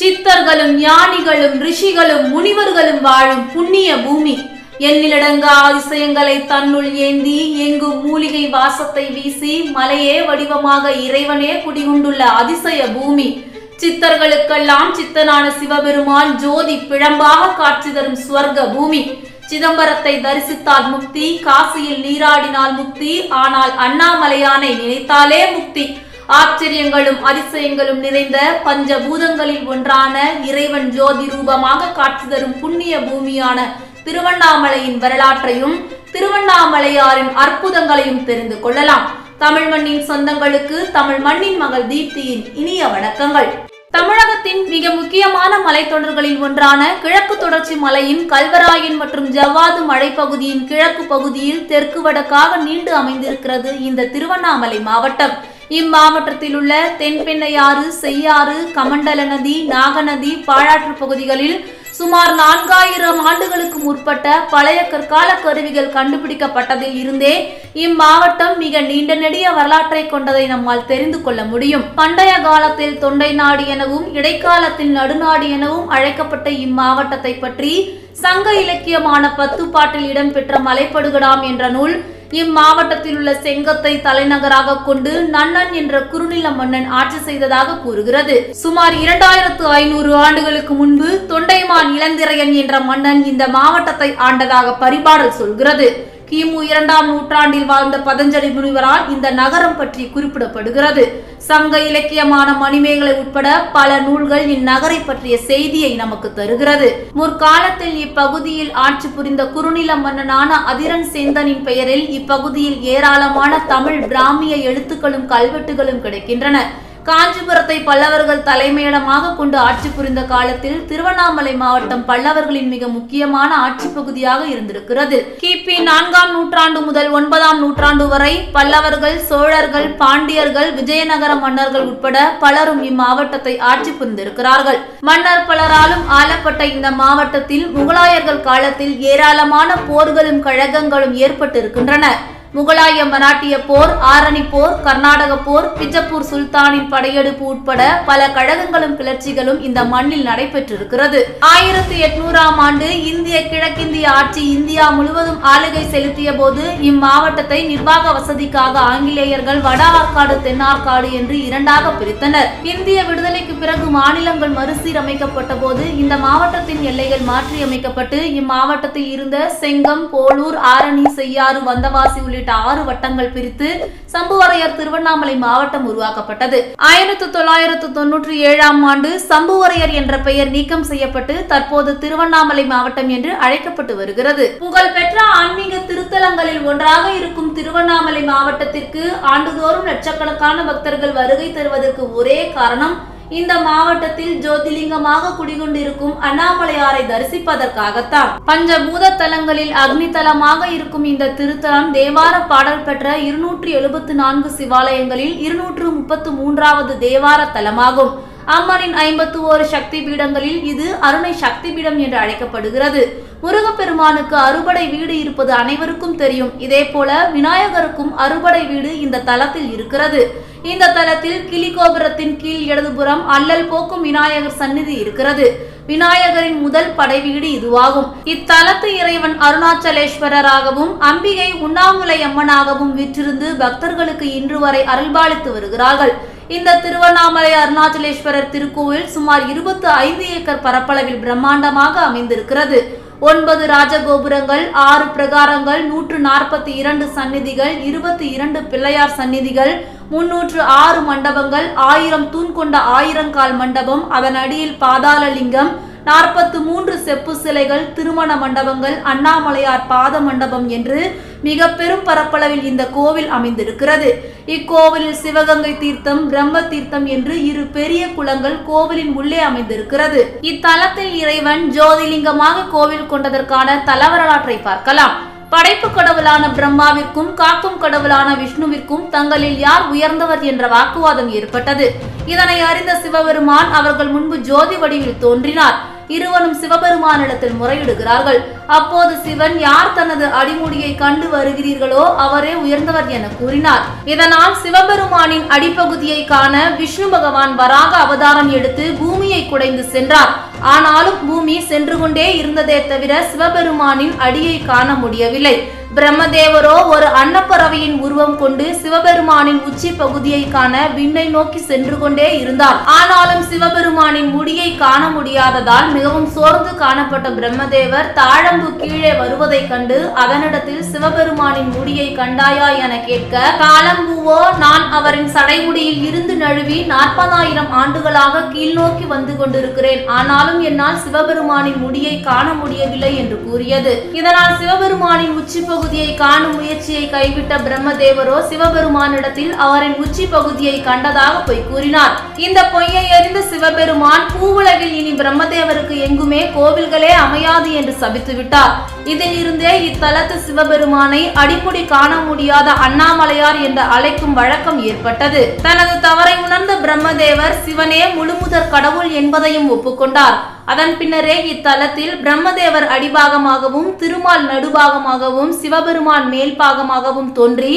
சித்தர்களும் ஞானிகளும் ரிஷிகளும் முனிவர்களும் வாழும் புண்ணிய பூமி. எண்ணிலடங்கா அதிசயங்களை தன்னுள் ஏந்தி எங்கும் மூலிகை வாசத்தை வீசி மலையே வடிவமாக இறைவனே குடிகொண்டுள்ள அதிசய பூமி. சித்தர்களுக்கெல்லாம் சித்தனான சிவபெருமான் ஜோதி பிழம்பாக காட்சி தரும் ஸ்வர்க பூமி. சிதம்பரத்தை தரிசித்தால் முக்தி காசியில் நீராடினால் முக்தி ஆனால் அண்ணாமலையானை நினைத்தாலே முக்தி. ஆச்சரியங்களும் அதிசயங்களும் நிறைந்த பஞ்சபூதங்களில் ஒன்றான இறைவன் ஜோதி ரூபமாக காட்சி தரும் புண்ணிய பூமியான திருவண்ணாமலையின் வரலாற்றையும் திருவண்ணாமலையாரின் அற்புதங்களையும் தெரிந்து கொள்ளலாம். தமிழ் மண்ணின் சொந்தங்களுக்கு தமிழ் மண்ணின் மகள் தீப்தியின் இனிய வணக்கங்கள். தமிழகத்தின் மிக முக்கியமான மலைத்தொடர்களில் ஒன்றான கிழக்கு தொடர்ச்சி மலையின் கல்வராயன் மற்றும் ஜவ்வாது மலைப்பகுதியின் கிழக்கு பகுதியில் தெற்கு வடக்காக நீண்டு அமைந்திருக்கிறது இந்த திருவண்ணாமலை மாவட்டம். இம்மாவட்டத்தில் உள்ள தென்பெண்ணையாறு செய்யாறு கமண்டல நதி நாகநதி பாழாற்று பகுதிகளில் சுமார் நான்காயிரம் ஆண்டுகளுக்கு முற்பட்ட பழைய கற்கால கருவிகள் கண்டுபிடிக்கப்பட்டதில் இருந்தே இம்மாவட்டம் மிக நீண்ட நெடிய வரலாற்றை கொண்டதை நம்மால் தெரிந்து கொள்ள முடியும். பண்டைய காலத்தில் தொண்டை நாடு எனவும் இடைக்காலத்தில் நடுநாடு எனவும் அழைக்கப்பட்ட இம்மாவட்டத்தை பற்றி சங்க இலக்கியமான பத்து பாட்டில் இடம்பெற்ற மலைப்படுகடாம் என்ற நூல் இம்மாவட்டத்தில் உள்ள செங்கத்தை தலைநகராக கொண்டு நன்னன் என்ற குறுநில மன்னன் ஆட்சி செய்ததாக கூறுகிறது. சுமார் இரண்டாயிரத்து ஐநூறு ஆண்டுகளுக்கு முன்பு தொண்டைமான் இளந்திரையன் என்ற மன்னன் இந்த மாவட்டத்தை ஆண்டதாக பரிபாடல் சொல்கிறது. கிமு இரண்டாம் நூற்றாண்டில் வாழ்ந்த பதஞ்சலி முனிவரால் இந்த நகரம் பற்றி குறிப்பிடப்படுகிறது. சங்க இலக்கியமான மணிமேகலை உட்பட பல நூல்கள் இந்நகரை பற்றிய செய்தியை நமக்கு தருகிறது. முற்காலத்தில் இப்பகுதியில் ஆட்சி புரிந்த குறுநில மன்னனான அதிரன் சேந்தனின் பெயரில் இப்பகுதியில் ஏராளமான தமிழ் பிராமிய எழுத்துக்களும் கல்வெட்டுகளும் கிடைக்கின்றன. காஞ்சிபுரத்தை பல்லவர்கள் தலைமையிடமாக கொண்டு ஆட்சி புரிந்த காலத்தில் திருவண்ணாமலை மாவட்டம் பல்லவர்களின் மிக முக்கியமான ஆட்சி பகுதியாக இருந்திருக்கிறது. கிபி நான்காம் நூற்றாண்டு முதல் ஒன்பதாம் நூற்றாண்டு வரை பல்லவர்கள் சோழர்கள் பாண்டியர்கள் விஜயநகர மன்னர்கள் உட்பட பலரும் இம்மாவட்டத்தை ஆட்சி புரிந்திருக்கிறார்கள். மன்னர் பலராலும் ஆளப்பட்ட இந்த மாவட்டத்தில் முகலாயர்கள் காலத்தில் ஏராளமான போர்களும் கழகங்களும் ஏற்பட்டிருக்கின்றன. முகலாய மராட்டிய போர் ஆரணி போர் கர்நாடக போர் பிஜப்பூர் சுல்தானின் படையெடுப்பு உட்பட பல கழகங்களும் கிளர்ச்சிகளும் இந்த மண்ணில் நடைபெற்றிருக்கிறது. ஆயிரத்தி எட்நூறாம் ஆண்டு இந்திய கிழக்கிந்திய ஆட்சி இந்தியா முழுவதும் ஆளுகை செலுத்திய போது இம்மாவட்டத்தை நிர்வாக வசதிக்காக ஆங்கிலேயர்கள் வட ஆற்காடு தென்னார்காடு என்று இரண்டாக பிரித்தனர். இந்திய விடுதலைக்கு பிறகு மாநிலங்கள் மறுசீரமைக்கப்பட்ட போது இந்த மாவட்டத்தின் எல்லைகள் மாற்றியமைக்கப்பட்டு இம்மாவட்டத்தில் இருந்த செங்கம் போலூர் ஆரணி செய்யாறு வந்தவாசி உள்ளிட்ட உள்ளிட்ட ஆறு வட்டங்கள் பிரித்து சம்புவரையர் திருவண்ணாமலை மாவட்டம் உருவாக்கப்பட்டது. ஆயிரத்தி தொள்ளாயிரத்து தொன்னூற்றி ஏழாம் ஆண்டு சம்புவரையர் என்ற பெயர் நீக்கம் செய்யப்பட்டு தற்போது திருவண்ணாமலை மாவட்டம் என்று அழைக்கப்பட்டு வருகிறது. புகழ்பெற்ற ஆன்மீக திருத்தலங்களில் ஒன்றாக இருக்கும் திருவண்ணாமலை மாவட்டத்திற்கு ஆண்டுதோறும் லட்சக்கணக்கான பக்தர்கள் வருகை தருவதற்கு ஒரே காரணம் இந்த மாவட்டத்தில் ஜோதிலிங்கமாக குடிகொண்டிருக்கும் அண்ணாமலையாரை தரிசிப்பதற்காகத்தான். பஞ்சபூத தலங்களில் அக்னி தலமாக இருக்கும் இந்த திருத்தலம் தேவார பாடல் பெற்ற இருநூற்றி எழுபத்தி நான்கு சிவாலயங்களில் இருநூற்று முப்பத்து மூன்றாவது தேவார தலமாகும். அம்மனின் ஐம்பத்து ஓரு சக்தி பீடங்களில் இது அருணை சக்தி பீடம் என்று அழைக்கப்படுகிறது. முருகப்பெருமானுக்கு அறுபடை வீடு இருப்பது அனைவருக்கும் தெரியும். இதே போல விநாயகருக்கும் அறுபடை வீடு இந்த தலத்தில் இருக்கிறது. இந்த தலத்தில் கிளிகோபுரத்தின் கீழ் இடதுபுறம் அல்லல் போக்கும் விநாயகர் சந்நிதி இருக்கிறது. விநாயகரின் முதல் படை வீடு இதுவாகும். இத்தலத்து இறைவன் அருணாச்சலேஸ்வரராகவும் அம்பிகை உண்ணாமுலை அம்மனாகவும் விற்றிருந்து பக்தர்களுக்கு இன்று வரை அருள்பாலித்து வருகிறார்கள். இந்த திருவண்ணாமலை அருணாச்சலேஸ்வரர் திருக்கோவில் சுமார் இருபத்தி ஐந்து ஏக்கர் பரப்பளவில் பிரம்மாண்டமாக அமைந்திருக்கிறது. ஒன்பது ராஜகோபுரங்கள் ஆறு பிரகாரங்கள் நூற்று நாற்பத்தி இரண்டு சந்நிதிகள் இருபத்தி இரண்டு பிள்ளையார் சந்நிதிகள் முன்னூற்று ஆறு மண்டபங்கள் ஆயிரம் தூண் கொண்ட ஆயிரங்கால் மண்டபம் அதன் அடியில் பாதாளலிங்கம் நாற்பத்து மூன்று செப்பு சிலைகள் திருமண மண்டபங்கள் அண்ணாமலையார் பாத மண்டபம் என்று மிக பெரும் பரப்பளவில் இந்த கோவில் அமைந்திருக்கிறது. இக்கோவிலில் சிவகங்கை தீர்த்தம் பிரம்ம தீர்த்தம் என்று இரு பெரிய குளங்கள் கோவிலின் உள்ளே அமைந்திருக்கிறது. இத்தலத்தில் இறைவன் ஜோதிலிங்கமாக கோவில் கொண்டதற்கான தல வரலாற்றை பார்க்கலாம். படைப்பு கடவுளான பிரம்மாவிற்கும் காக்கும் கடவுளான விஷ்ணுவிற்கும் தங்களில் யார் உயர்ந்தவர் என்ற வாக்குவாதம் ஏற்பட்டது. இதனை அறிந்த சிவபெருமான் அவர்கள் முன்பு ஜோதி வடிவில் தோன்றினார். இருவரும் சிவபெருமானிடத்தில் முறையிடுகிறார்கள். அப்போது சிவன் யார் தனது அடிமுடியை கண்டு வருகிறீர்களோ அவரே உயர்ந்தவர் என கூறினார். இதனால் சிவபெருமானின் அடிப்பகுதியை காண விஷ்ணு பகவான் வராக அவதாரம் எடுத்து பூமியை குடைந்து சென்றார். ஆனாலும் பூமி சென்று கொண்டே இருந்ததே தவிர சிவபெருமானின் அடியை காண முடியவில்லை. பிரம்மதேவரோ ஒரு அன்னப்பறவையின் உருவம் கொண்டு சிவபெருமானின் உச்சி பகுதியை காண விண்ணை நோக்கி சென்று கொண்டே இருந்தார். ஆனாலும் சிவபெருமானின் முடியை காண முடியாததால் மிகவும் சோர்ந்து காணப்பட்ட பிரம்மதேவர் தாழம்பு கீழே வருவதைக் கண்டு அதனிடத்தில் சிவபெருமானின் முடியை கண்டாயா என கேட்க காலம்பூவோ நான் அவரின் சடைமுடியில் இருந்து நழுவி நாற்பதாயிரம் ஆண்டுகளாக கீழ்நோக்கி வந்து கொண்டிருக்கிறேன். ஆனாலும் என்னால் சிவபெருமானின் முடியை காண முடியவில்லை என்று கூறியது. இதனால் சிவபெருமானின் உச்சி பகுதியை காணும் முயற்சியை கைவிட்ட பிரம்மதேவரோ சிவபெருமானிடத்தில் அவரின் உச்சி பகுதியை கண்டதாக பொய் கூறினார். இந்த பொய்யை அறிந்த சிவபெருமான் பூவுலகில் இனி பிரம்மதேவருக்கு எங்குமே கோவில்களே அமையாது என்று சபித்துவிட்டார். இதில் இருந்தே இத்தலத்து சிவபெருமானை அடிப்பொடி காண முடியாத அண்ணாமலையார் என்று அழைக்கும் வழக்கம் ஏற்பட்டது. தனது தவறை உணர்ந்த பிரம்மதேவர் சிவனே முழுமுதற் கடவுள் என்பதையும் ஒப்புக்கொண்டார். அதன் பின்னரே இத்தலத்தில் பிரம்மதேவர் அடிபாகமாகவும் திருமால் நடுபாகமாகவும் சிவபெருமான் மேல் பாகமாகவும் தோன்றி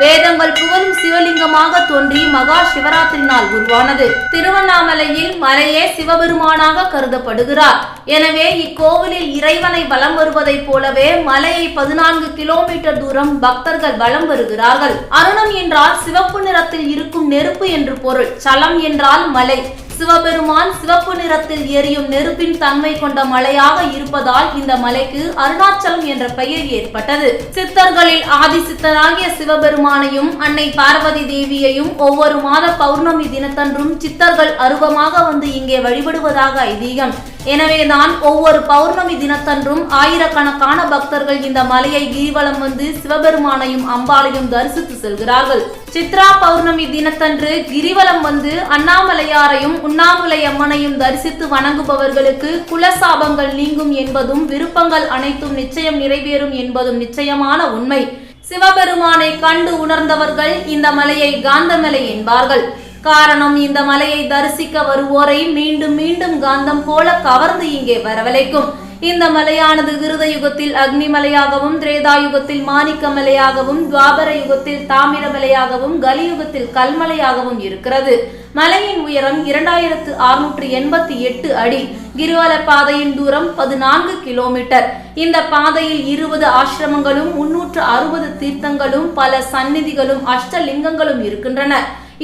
வேதங்கள் புகழும் சிவலிங்கமாக தோன்றி மகா சிவராத்திரி நாள் உருவானது. திருவண்ணாமலையில் மலையே சிவபெருமானாக கருதப்படுகிறார். எனவே இக்கோவிலில் இறைவனை வலம் வருவதைப் போலவே மலையை பதினான்கு கிலோமீட்டர் தூரம் பக்தர்கள் வலம் வருகிறார்கள். அருணம் என்றால் சிவப்பு நிறத்தில் இருக்கும் நெருப்பு என்று பொருள். சலம் என்றால் மலை. சிவபெருமான் சிவப்பு நிறத்தில் எரியும் நெருப்பின் தன்மை கொண்ட மலையாக இருப்பதால் இந்த மலைக்கு அருணாச்சலம் என்ற பெயர் ஏற்பட்டது. சித்தர்களில் ஆதி சித்தராகிய சிவபெருமான் பெருமானையும் அன்னை பார்வதி தேவியையும் ஒவ்வொரு மாத பௌர்ணமி தினத்தன்றும் சித்தர்கள் அருவமாக வந்து இங்கே வழிபடுவதாக ஐதீகம். எனவேதான் ஒவ்வொரு பௌர்ணமி தினத்தன்றும் ஆயிரக்கணக்கான பக்தர்கள் இந்த மலையை கிரிவலம் வந்து சிவபெருமானையும் அம்பாளையும் தரிசித்து செல்கிறார்கள். சித்ரா பௌர்ணமி தினத்தன்று கிரிவலம் வந்து அண்ணாமலையாரையும் உண்ணாமுலை அம்மனையும் தரிசித்து வணங்குபவர்களுக்கு குலசாபங்கள் நீங்கும் என்பதும் விருப்பங்கள் அனைத்தும் நிச்சயம் நிறைவேறும் என்பதும் நிச்சயமான உண்மை. சிவபெருமானை கண்டு உணர்ந்தவர்கள் இந்த மலையை காந்தமலை என்பார்கள். காரணம் இந்த மலையை தரிசிக்க வருவோரை மீண்டும் மீண்டும் காந்தம் போல கவர்ந்து இங்கே வரவழைக்கும். இந்த மலையானது விருத யுகத்தில் அக்னி மலையாகவும் திரேதா யுகத்தில் மாணிக்க மலையாகவும் துவாபர யுகத்தில் தாமிர மலையாகவும் கலியுகத்தில் கல்மலையாகவும் இருக்கிறது. மலையின் உயரம் இரண்டாயிரத்து அறுநூற்று எண்பத்தி எட்டு அடி. கிரிவல பாதையின் தூரம் பதினான்கு கிலோமீட்டர். இந்த பாதையில் இருபது ஆசிரமங்களும் முன்னூற்று அறுபது தீர்த்தங்களும் பல சந்நிதிகளும் அஷ்டலிங்கங்களும் இருக்கின்றன.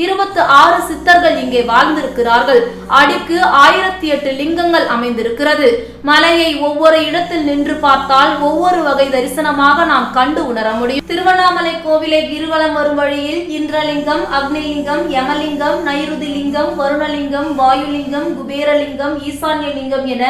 இருபத்தி ஆறு சித்தர்கள் இங்கே வாழ்ந்திருக்கிறார்கள். அடிக்கு ஆயிரத்தி எட்டு லிங்கங்கள் அமைந்திருக்கிறது. மலையை ஒவ்வொரு இடத்தில் நின்று பார்த்தால் ஒவ்வொரு வகை தரிசனமாக நாம் கண்டு உணர முடியும். திருவண்ணாமலை கோவிலை கிருவலம் வரும் வழியில் இந்திரலிங்கம் அக்னிலிங்கம் யமலிங்கம் நைருதிலிங்கம் வருணலிங்கம் வாயுலிங்கம் குபேரலிங்கம் ஈசான்ய லிங்கம் என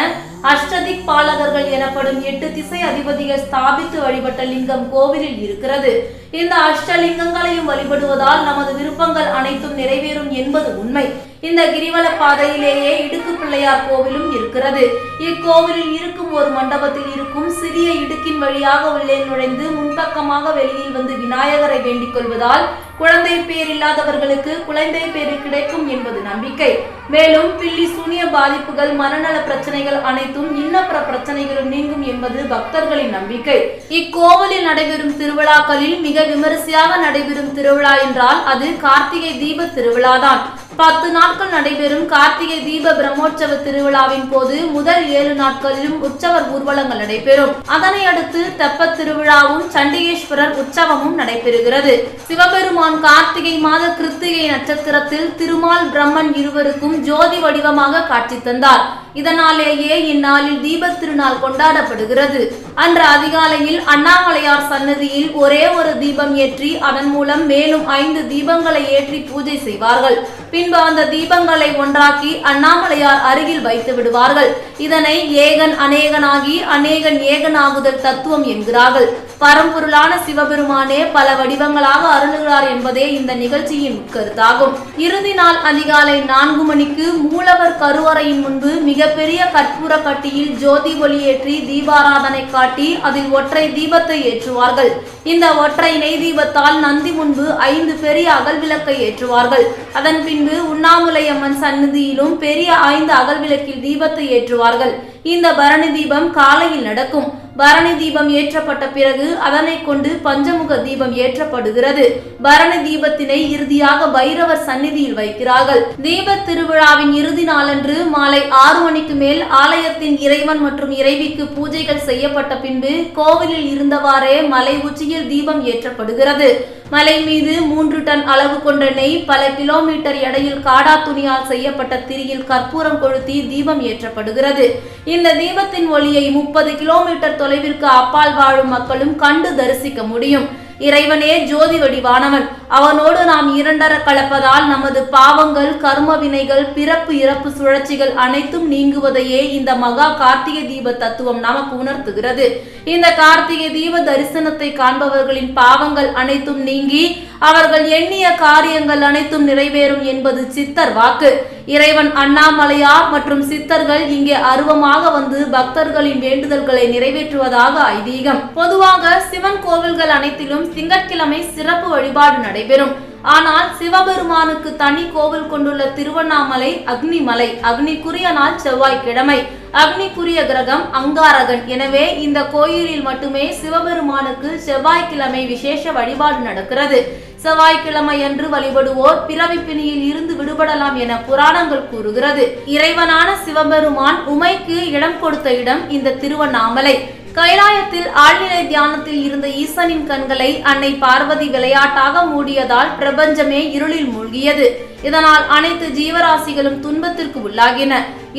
அஷ்டதிக் பாலகர்கள் எனப்படும் எட்டு திசை அதிபதிகள் ஸ்தாபித்து வழிபட்ட லிங்கம் கோவிலில் இருக்கிறது. இந்த அஷ்டலிங்கங்களையும் வழிபடுவதால் நமது விருப்பங்கள் அனைத்தும் நிறைவேறும் என்பது உண்மை. இந்த கிரிவல பாதையிலேயே இடுக்கு பிள்ளையார் கோவிலும் இருக்கிறது. இக்கோவிலில் இருக்கும் ஒரு மண்டபத்தில் இருக்கும் சிறிய இடுக்கின் வழியாக உள்ளே நுழைந்து முன்பக்கமாக வெளியில் வந்து விநாயகரை வேண்டிக் கொள்வதால் குழந்தை பேர் இல்லாதவர்களுக்கு குழந்தை பேரு கிடைக்கும் என்பது நம்பிக்கை. மேலும் பில்லி சூனிய பாதிப்புகள் மனநல பிரச்சனைகள் அனைத்தும் இன்னப்பிற பிரச்சனைகளும் நீங்கும் என்பது பக்தர்களின் நம்பிக்கை. இக்கோவிலில் நடைபெறும் திருவிழாக்களில் மிக விமரிசையாக நடைபெறும் திருவிழா என்றால் அது கார்த்திகை தீப திருவிழாதான். பத்து நாட்கள் நடைபெறும் கார்த்திகை தீப பிரம்மோற்சவ திருவிழாவின் போது முதல் ஏழு நாட்களிலும் உற்சவர் ஊர்வலங்கள் நடைபெறும். அதனை அடுத்து தெப்பத் திருவிழாவும் சண்டிகேஸ்வரர் உற்சவமும் நடைபெறுகிறது. சிவபெருமான் கார்த்திகை மாத கிருத்திகை நட்சத்திரத்தில் திருமால் பிரம்மன் இருவருக்கும் ஜோதி வடிவமாக காட்சி தந்தார். இதனாலேயே இந்நாளில் தீபத் திருநாள் கொண்டாடப்படுகிறது. அன்று அதிகாலையில் அண்ணாமலையார் சன்னதியில் ஒரே ஒரு தீபம் ஏற்றி அதன் மூலம் மேலும் ஐந்து தீபங்களை ஏற்றி பூஜை செய்வார்கள். பின்பு அந்த தீபங்களை ஒன்றாக்கி அண்ணாமலையார் அருகில் வைத்து விடுவார்கள். இதனை ஏகன் அநேகனாகி அநேகன் ஏகனாகுதல் தத்துவம் என்கிறார்கள். பரம்பொருளான சிவபெருமானே பல வடிவங்களாக அருளுகிறார் என்பதே இந்த நிகழ்ச்சியின் கருத்தாகும் இறுதி நாள் அதிகாலை நான்கு மணிக்கு மூலவர் கருவறையின் முன்பு மிக மிகப்பெரிய கற்பூர கட்டியில் ஜோதி ஒளியேற்றி தீபாராதனை காட்டி அதில் ஒற்றை தீபத்தை ஏற்றுவார்கள். இந்த ஒற்றை நெய் தீபத்தால் நந்தி முன்பு ஐந்து பெரிய அகல் விளக்கை ஏற்றுவார்கள். அதன் பின்பு உண்ணாமுலையம்மன் சந்நிதியிலும் பெரிய ஐந்து அகல் விளக்கில் தீபத்தை ஏற்றுவார்கள். இந்த பரணி தீபம் காலையில் நடக்கும். பரணி தீபம் ஏற்றப்பட்ட பிறகு அதனை கொண்டு பஞ்சமுக தீபம் ஏற்றப்படுகிறது. பரணி தீபத்தினை இறுதியாக பைரவர் சந்நிதியில் வைக்கிறார்கள். தீப திருவிழாவின் இறுதி நாளன்று மாலை ஆறு மணிக்கு மேல் ஆலயத்தின் இறைவன் மற்றும் இறைவிக்கு பூஜைகள் செய்யப்பட்ட பின்பு கோவிலில் இருந்தவாறே மலை உச்சியில் தீபம் ஏற்றப்படுகிறது. மலை மீது மூன்று டன் அளவு கொண்ட நெய் பல கிலோமீட்டர் எடையில் காடா துணியால் செய்யப்பட்ட திரியில் கற்பூரம் கொளுத்தி தீபம் ஏற்றப்படுகிறது. இந்த தீபத்தின் ஒளியை முப்பது கிலோமீட்டர் தொலைவிற்கு அப்பால் வாழும் மக்களும் கண்டு தரிசிக்க முடியும். இறைவனே ஜோதி வடிவானவன். அவனோடு நாம் இரண்டர கலப்பதால் நமது பாவங்கள் கர்ம வினைகள் பிறப்பு இறப்பு சுழற்சிகள் அனைத்தும் நீங்குவதையே இந்த மகா கார்த்திகை தீப தத்துவம் நமக்கு உணர்த்துகிறது. இந்த கார்த்திகை தீப தரிசனத்தை காண்பவர்களின் பாவங்கள் அனைத்தும் நீங்கி அவர்கள் எண்ணிய காரியங்கள் அனைத்தும் நிறைவேறும் என்பது சித்தர் வாக்கு. இறைவன் அண்ணாமலையார் மற்றும் சித்தர்கள் இங்கே அருவமாக வந்து பக்தர்களின் வேண்டுதல்களை நிறைவேற்றுவதாக ஐதீகம். பொதுவாக சிவன் கோவில்கள் அனைத்திலும் திங்கட்கிழமை சிறப்பு வழிபாடு நடைபெறும். ஆனால் சிவபெருமானுக்கு தனி கோவில் கொண்டுள்ள திருவண்ணாமலை அக்னிமலை அக்னிக்குரிய நாள் செவ்வாய்க்கிழமை. அக்னிக்குரிய கிரகம் அங்காரகன். எனவே இந்த கோயிலில் மட்டுமே சிவபெருமானுக்கு செவ்வாய்க்கிழமை விசேஷ வழிபாடு நடக்கிறது. செவ்வாய்க்கிழமை என்று வழிபடுவோர் பிறவி பிணியில் இருந்து விடுபடலாம் என புராணங்கள் கூறுகிறது. இறைவனான சிவபெருமான் உமைக்கு இடம் கொடுத்த இடம் இந்த திருவண்ணாமலை. கைலாயத்தில் ஆழ்நிலை தியானத்தில் இருந்த ஈசனின் கண்களை அன்னை பார்வதி விளையாட்டாக மூடியதால் பிரபஞ்சமே இருளில் மூழ்கியது. இதனால் அனைத்து ஜீவராசிகளும் துன்பத்திற்கு உள்ளாகின.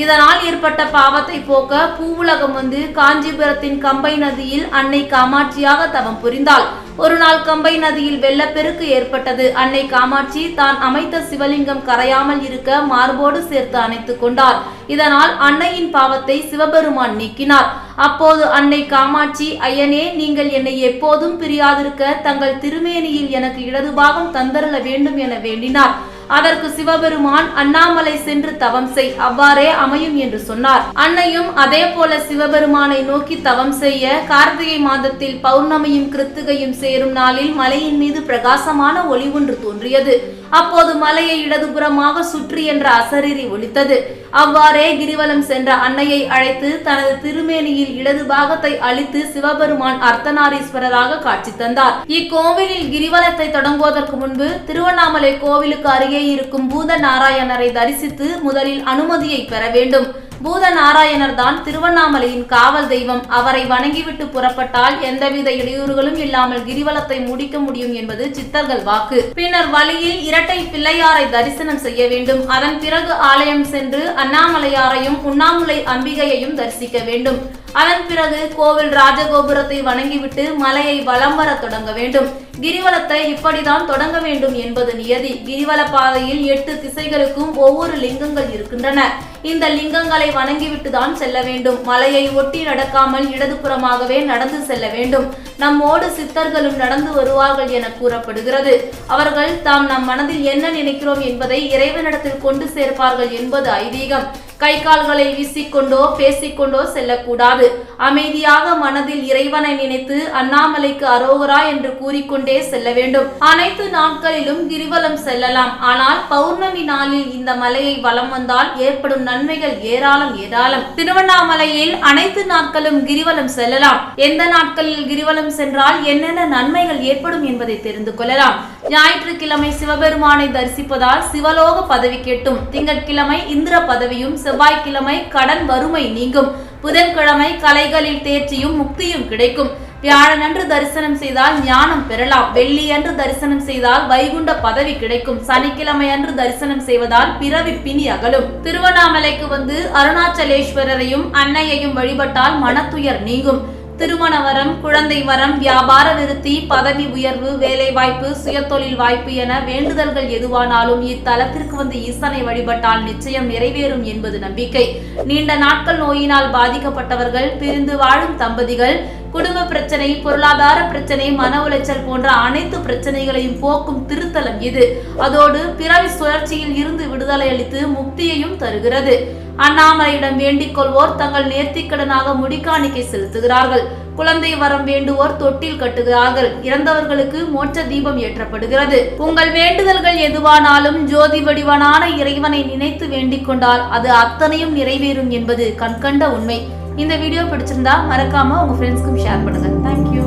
இதனால் ஏற்பட்ட பாவத்தை போக்க பூவுலகம் வந்து காஞ்சிபுரத்தின் கம்பை நதியில் அன்னை காமாட்சியாக தவம் புரிந்தாள். ஒரு நாள் கம்பை நதியில் வெள்ளப்பெருக்கு ஏற்பட்டது. அன்னை காமாட்சி தான் அமைத்த சிவலிங்கம் கரையாமல் இருக்க மார்போடு சேர்த்து அணைத்துக் கொண்டார். இதனால் அன்னையின் பாவத்தை சிவபெருமான் நீக்கினார். அப்போது அன்னை காமாட்சி ஐயனே நீங்கள் என்னை எப்போதும் பிரியாதிருக்க தங்கள் திருமேனியில் எனக்கு இடது பாகம் தந்தருள வேண்டும் என வேண்டினார். அதற்கு சிவபெருமான் அண்ணாமலை சென்று தவம் செய் அவ்வாறே அமையும் என்று சொன்னார். அன்னையும் அதே போல சிவபெருமானை நோக்கி தவம் செய்ய கார்த்திகை மாதத்தில் பௌர்ணமியும் கிருத்திகையும் சேரும் நாளில் மலையின் மீது பிரகாசமான ஒளி ஒன்று தோன்றியது. அப்போது மலையை இடதுபுறமாக சுற்றி என்ற அசரீரி ஒலித்தது. அவ்வாறே கிரிவலம் சென்ற அன்னையை அழைத்து தனது திருமேனியில் இடது பாகத்தை அழித்து சிவபெருமான் அர்த்தநாரீஸ்வரராக காட்சி தந்தார். இக்கோவிலில் கிரிவலத்தை தொடங்குவதற்கு முன்பு திருவண்ணாமலை கோவிலுக்கு அருகே இருக்கும் பூத நாராயணரை தரிசித்து முதலில் அனுமதியை பெற வேண்டும். பூத நாராயணர் தான் திருவண்ணாமலையின் காவல் தெய்வம். அவரை வணங்கிவிட்டு புறப்பட்டால் எந்தவித இடையூறுகளும் இல்லாமல் கிரிவலத்தை முடிக்க முடியும் என்பது சித்தர்கள் வாக்கு. பின்னர் வழியில் இரட்டை பிள்ளையாரை தரிசனம் செய்ய வேண்டும். அதன் பிறகு ஆலயம் சென்று அண்ணாமலையாரையும் உண்ணாமுலை அம்பிகையையும் தரிசிக்க வேண்டும். அதன் பிறகு கோவில் ராஜகோபுரத்தை வணங்கிவிட்டு மலையை வலம் வர தொடங்க வேண்டும். கிரிவலத்தை இப்படிதான் தொடங்க வேண்டும் என்பது நியதி. கிரிவல பாதையில் எட்டு திசைகளுக்கும் ஒவ்வொரு லிங்கங்கள் இருக்கின்றன. இந்த லிங்கங்களை வணங்கிவிட்டு தான் செல்ல வேண்டும். மலையை ஒட்டி நடக்காமல் இடதுபுறமாகவே நடந்து செல்ல வேண்டும். நம்மோடு சித்தர்களும் நடந்து வருவார்கள் என கூறப்படுகிறது. அவர்கள் தாம் நம் மனதில் என்ன நினைக்கிறோம் என்பதை இறைவனிடத்தில் கொண்டு சேர்ப்பார்கள் என்பது ஐதீகம். கை கால்களை வீசிக்கொண்டோ பேசிக்கொண்டோ செல்லக்கூடாது. அமைதியாக மனதில் இறைவனை நினைத்து அண்ணாமலைக்கு அரோகரா என்று கூறிக்கொண்டே செல்ல வேண்டும். அனைத்து நாட்களிலும் கிரிவலம் செல்லலாம். ஆனால் பௌர்ணமி நாளில் இந்த மலையை வலம் வந்தால் ஏற்படும் நன்மைகள் ஏராளம் ஏராளம். திருவண்ணாமலையில் அனைத்து நாட்களும் கிரிவலம் செல்லலாம். எந்த நாட்களில் கிரிவலம் சென்றால் என்னென்ன நன்மைகள் ஏற்படும் என்பதை தெரிந்து கொள்ளலாம். ஞாயிற்றுக்கிழமை சிவபெருமானை தரிசிப்பதால் சிவலோக பதவி கேட்டும். திங்கட்கிழமை இந்திர பதவியும் செவ்வாய்க்கிழமை கடன் வறுமை நீங்கும். புதன்கிழமை கலைகளில் தேர்ச்சியும் முக்தியும் கிடைக்கும். வியாழனன்று தரிசனம் செய்தால் ஞானம் பெறலாம். வெள்ளி அன்று தரிசனம் செய்தால் வைகுண்ட பதவி கிடைக்கும். சனிக்கிழமை அன்று தரிசனம் செய்வதால் பிறவி பிணி அகலும். திருவண்ணாமலைக்கு வந்து அருணாச்சலேஸ்வரரையும் அன்னையையும் வழிபட்டால் மனத்துயர் நீங்கும். திருமண வரம் குழந்தை வரம் வியாபார விருத்தி பதவி உயர்வு வேலை வாய்ப்பு சுயதொழில் வாய்ப்பு என வேண்டுதல்கள் எதுவானாலும் இத்தலத்திற்கு வந்து ஈசனை வழிபட்டால் நிச்சயம் நிறைவேறும் என்பது நம்பிக்கை. நீண்ட நாட்கள் நோயினால் பாதிக்கப்பட்டவர்கள் பிரிந்து வாழும் தம்பதிகள் குடும்ப பிரச்சனை பொருளாதார பிரச்சனை மன உளைச்சல் போன்ற அனைத்து பிரச்சனைகளையும் போக்கும் திருத்தலம் இது. அதோடு பிறவி சுழற்சியில் இருந்து விடுதலை அளித்து முக்தியையும் தருகிறது. அண்ணாமலையிடம் வேண்டிக் கொள்வோர் தங்கள் நேர்த்திக்கடனாக முடிக்காணிக்கை செலுத்துகிறார்கள். குழந்தை வரம் வேண்டுவோர் தொட்டில் கட்டுகிறார்கள். இறந்தவர்களுக்கு மோட்ச தீபம் ஏற்றப்படுகிறது. உங்கள் வேண்டுதல்கள் எதுவானாலும் ஜோதி வடிவனான இறைவனை நினைத்து வேண்டிக் கொண்டால் அது அத்தனையும் நிறைவேறும் என்பது கண்கண்ட உண்மை. இந்த வீடியோ பிடிச்சிருந்தா மறக்காம உங்க ஃப்ரெண்ட்ஸ்க்கும் ஷேர் பண்ணுங்க. தேங்க்யூ